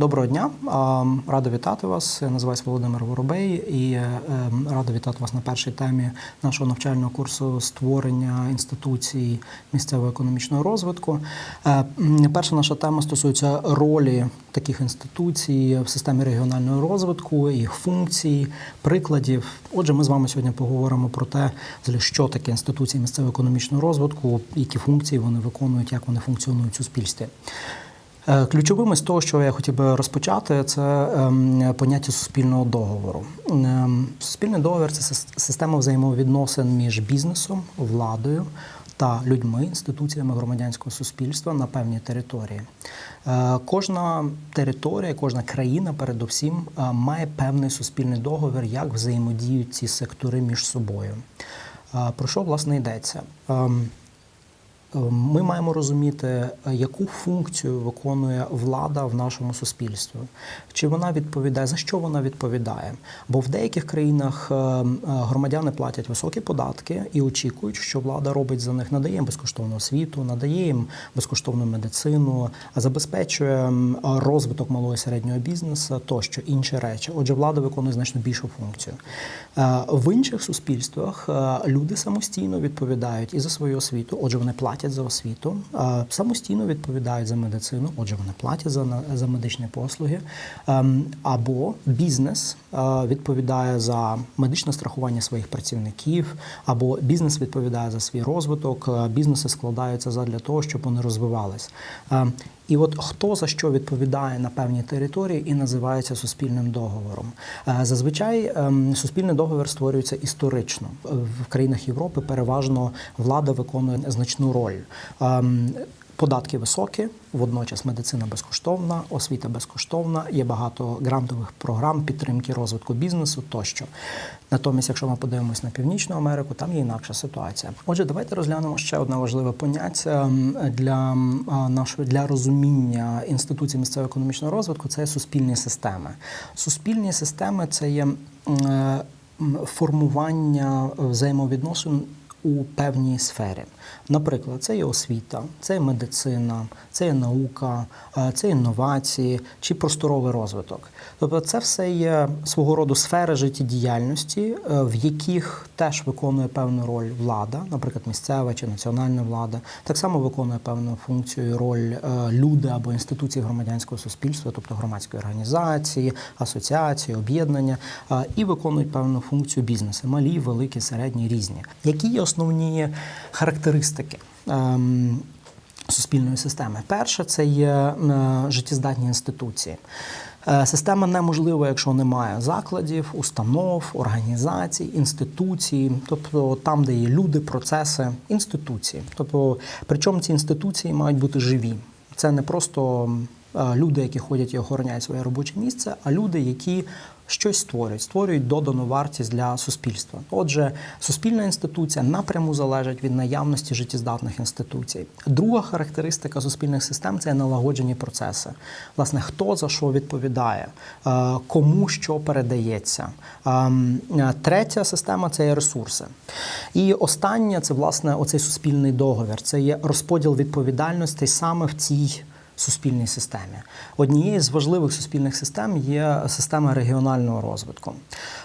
Доброго дня, радо вітати вас. Я називаюся Володимир Воробей і е, радо вітати вас на першій темі нашого навчального курсу створення інституцій місцевого економічного розвитку. Е, перша наша тема стосується ролі таких інституцій в системі регіонального розвитку, їх функцій, прикладів. Отже, ми з вами сьогодні поговоримо про те, що таке інституції місцевого економічного розвитку, які функції вони виконують, як вони функціонують в суспільстві. Е, ключовим з того, що я хотів би розпочати, це ем, поняття суспільного договору. Ем, суспільний договір це система взаємовідносин між бізнесом, владою та людьми, інституціями громадянського суспільства на певній території. Е, кожна територія, кожна країна, передусім, е, має певний суспільний договір, як взаємодіють ці сектори між собою. Про що власне йдеться? Ем, ми маємо розуміти, яку функцію виконує влада в нашому суспільстві, чи вона відповідає, за що вона відповідає. Бо в деяких країнах е, е, громадяни платять високі податки і очікують, що влада робить за них, надає їм безкоштовну освіту, надає їм безкоштовну медицину, забезпечує розвиток малого і середнього бізнесу тощо інші речі. Отже, влада виконує значно більшу функцію. Е, в інших суспільствах люди самостійно відповідають і за свою освіту, отже, вони платять платять за освіту, самостійно відповідають за медицину, отже, вони платять за за медичні послуги. Ем, або бізнес відповідає за медичне страхування своїх працівників, або бізнес відповідає за свій розвиток. Бізнеси складаються для того, щоб вони розвивались. Ем, і от хто за що відповідає на певній території і називається суспільним договором. Е, зазвичай ем, суспільний договір створюється історично в країнах Європи. Переважно влада виконує значну роль. Податки високі, водночас медицина безкоштовна, освіта безкоштовна, є багато грантових програм підтримки розвитку бізнесу тощо. Натомість, якщо ми подивимось на північну Америку, там є інакша ситуація. Отже, давайте розглянемо ще одне важливе поняття для нашої для розуміння інституцій місцевого економічного розвитку. Це суспільні системи. Суспільні системи це є е, формування взаємовідносин у певній сфері. Наприклад, це є освіта, це є медицина, це є наука, е, це інновації чи просторовий розвиток. Тобто, це все є свого роду сфери життєдіяльності, е, в яких теж виконує певну роль влада, наприклад, місцева чи національна влада, так само виконує певну функцію роль е, люди або інституції громадянського суспільства, тобто громадської організації, асоціації, об'єднання, і виконують певну функцію бізнесу малі, великі, середні, різні. Які є основні характеристики. Ем, суспільної системи. Перше це є е, життєздатні інституції. Е, система неможлива, якщо немає закладів, установ, організацій, інституцій, тобто там, де є люди, процеси, інституції. Тобто, причому ці інституції мають бути живі. Це не просто е, люди, які ходять і охороняють своє робоче місце, а люди, які щось створюють, створюють додану вартість для суспільства. Отже, суспільна інституція напряму залежить від наявності життєздатних інституцій. Друга характеристика суспільних систем це налагоджені процеси. Власне, хто за що відповідає, е, кому що передається. Ем, третя система це є ресурси. І остання це власне оцей суспільний договір. Це є розподіл відповідальності саме в цій суспільній системі. Однією з важливих суспільних систем є система регіонального розвитку.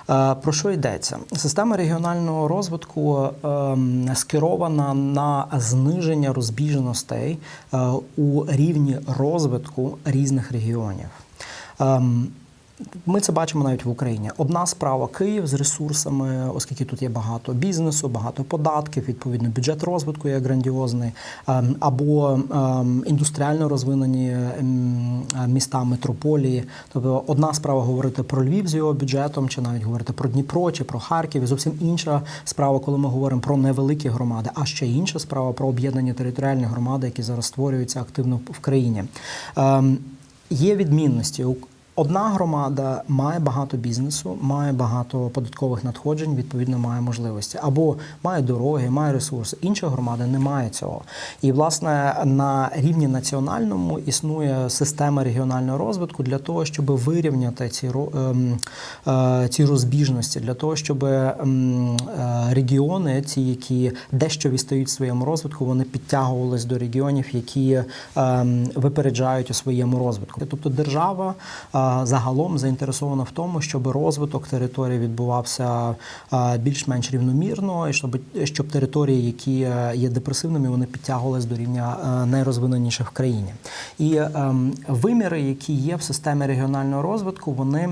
Е, про що йдеться? Система регіонального розвитку ем, скерована на зниження розбіжностей е, у рівні розвитку різних регіонів. Ми це бачимо навіть в Україні. Одна справа Київ з ресурсами, оскільки тут є багато бізнесу, багато податків, відповідно, бюджет розвитку є грандіозний, ем, або ем, індустріально розвинені ем, міста метрополії. Тобто одна справа говорити про Львів з його бюджетом, чи навіть говорити про Дніпро чи про Харків. І зовсім інша справа, коли ми говоримо про невеликі громади, а ще інша справа про об'єднані територіальні громади, які зараз створюються активно в країні. Є відмінності Одна громада має багато бізнесу, має багато податкових надходжень, відповідно, має можливості або має дороги, має ресурси. Інша громада не має цього. І власне на рівні національному існує система регіонального розвитку для того, щоб вирівняти ці ем, е, ці розбіжності, для того, щоб ем, е, регіони, ці, які дещо відстають в своєму розвитку, вони підтягувались до регіонів, які ем, випереджають у своєму розвитку. Тобто держава е, загалом заінтересована в тому, щоб розвиток території відбувався більш-менш рівномірно, і щоб, щоб території, які е, є депресивними, вони підтягувались до рівня е, найрозвиненіших в країні. І ем, виміри, які є в системі регіонального розвитку, вони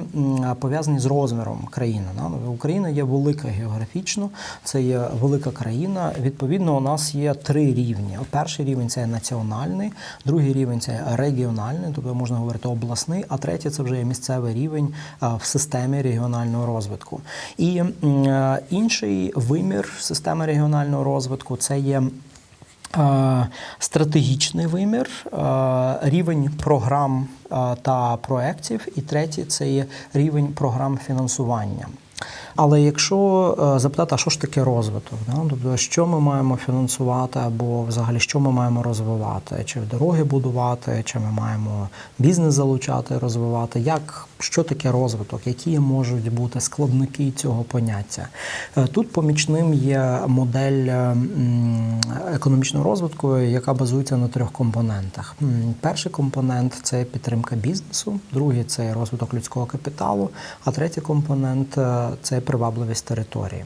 пов'язані з розміром країни. Україна є велика географічно, це є велика країна. Відповідно, у нас є три рівні. Перший рівень це національний, другий рівень це регіональний, тобто можна говорити обласний, а третій це вже є місцевий рівень в системі регіонального розвитку. І інший вимір системи регіонального розвитку це є. Стратегічний вимір, рівень програм та проєктів, і третій це є рівень програм фінансування. Але якщо е, запитати, а що ж таке розвиток? Да? Тобто, що ми маємо фінансувати, або взагалі що ми маємо розвивати? Чи дороги будувати, чи ми маємо бізнес залучати, розвивати? Як що таке розвиток? Які можуть бути складники цього поняття? Е, Тут помічним є модель е, економічного розвитку, яка базується на трьох компонентах. Перший компонент це підтримка бізнесу, другий це розвиток людського капіталу, а третій компонент е, це привабливість території.